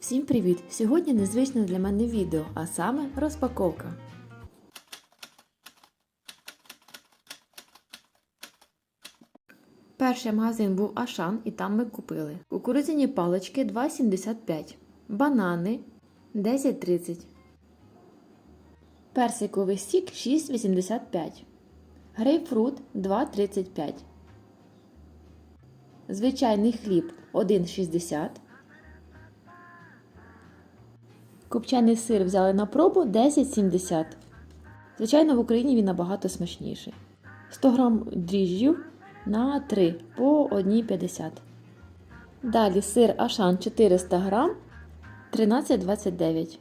Всім привіт! Сьогодні незвичне для мене відео, а саме розпаковка. Перший магазин був Ашан і там ми купили кукурудзяні палички 2,75, банани 10,30, персиковий сік 6,85, грейпфрут 2,35, звичайний хліб 1,60. Копчений сир взяли на пробу 10,70. Звичайно, в Україні він набагато смачніший. 100 г дріжджів на 3 по 1,50. Далі сир Ашан 400 г 13,29.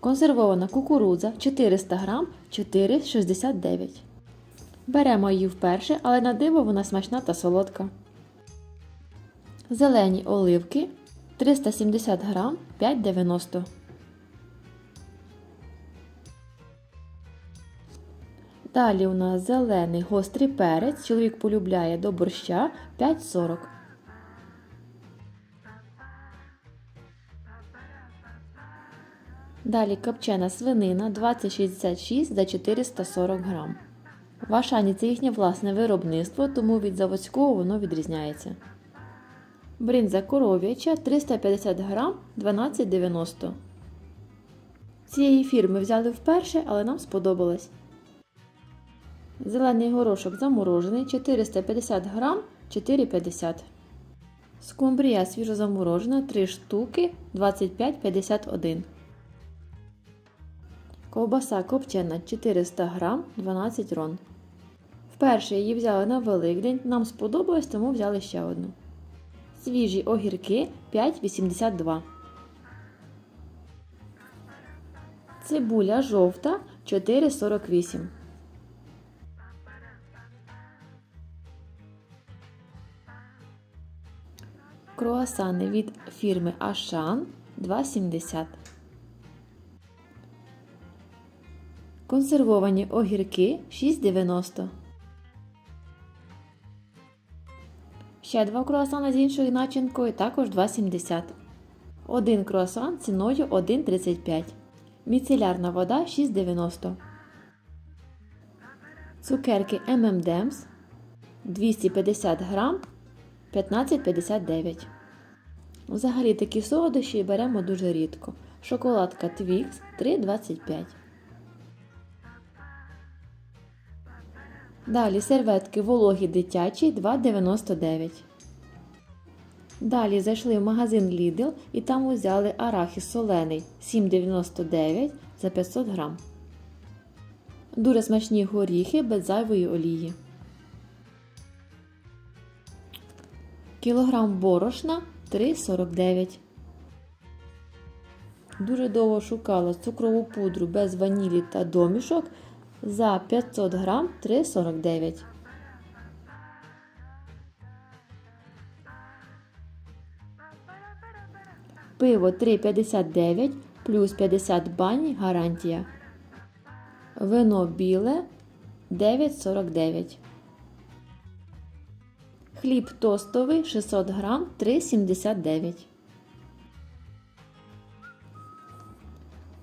Консервована кукурудза 400 г 4,69. Беремо її вперше, але на диво вона смачна та солодка. Зелені оливки 370 г 5,90. Далі у нас зелений гострий перець. Чоловік полюбляє до борща 5,40. Далі копчена свинина 2066 за 440 грам. В Ашані це їхнє власне виробництво, тому від заводського воно відрізняється. Бринза коров'яча 350 грам 12,90. Цієї фірми взяли вперше, але нам сподобалось. Зелений горошок заморожений 450 грам 4,50. Скумбрія свіжозаморожена 3 штуки 25,51. Ковбаса копчена 400 грам 12 рон. Вперше її взяли на Великдень. Нам сподобалось, тому взяли ще одну. Свіжі огірки 5,82. Цибуля жовта 4,48. Круасани від фірми Ашан 2,70. Консервовані огірки 6,90. Ще два круасани з іншою начинкою також 2,70. Один круасан ціною 1,35. Міцелярна вода 6,90. Цукерки M&M's 250 грам 15,59. Взагалі такі солодощі беремо дуже рідко. Шоколадка Twix 3,25. Далі серветки вологі дитячі 2,99. Далі зайшли в магазин Lidl і там взяли арахіс солений 7,99 за 500 грам. Дуже смачні горіхи без зайвої олії. Кілограм борошна 3,49. Дуже довго шукала цукрову пудру без ванілі та домішок за 500 грам 3,49. Пиво 3,59 плюс 50 бані гарантія. Вино біле 9,49. Хліб тостовий 600 грам 3,79.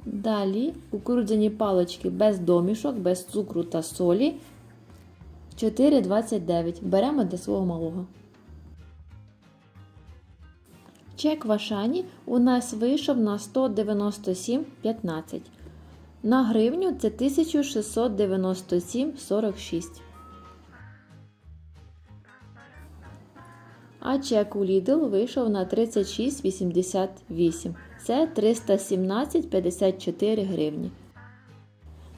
Далі кукурудзяні палички без домішок, без цукру та солі 4,29. Беремо для свого малого. Чек в Ашані у нас вийшов на 197,15. На гривню це 1697,46. А чек у Lidl вийшов на 36,88. Це 317,54 гривні.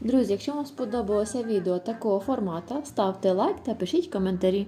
Друзі, якщо вам сподобалося відео такого формату, ставте лайк та пишіть коментарі.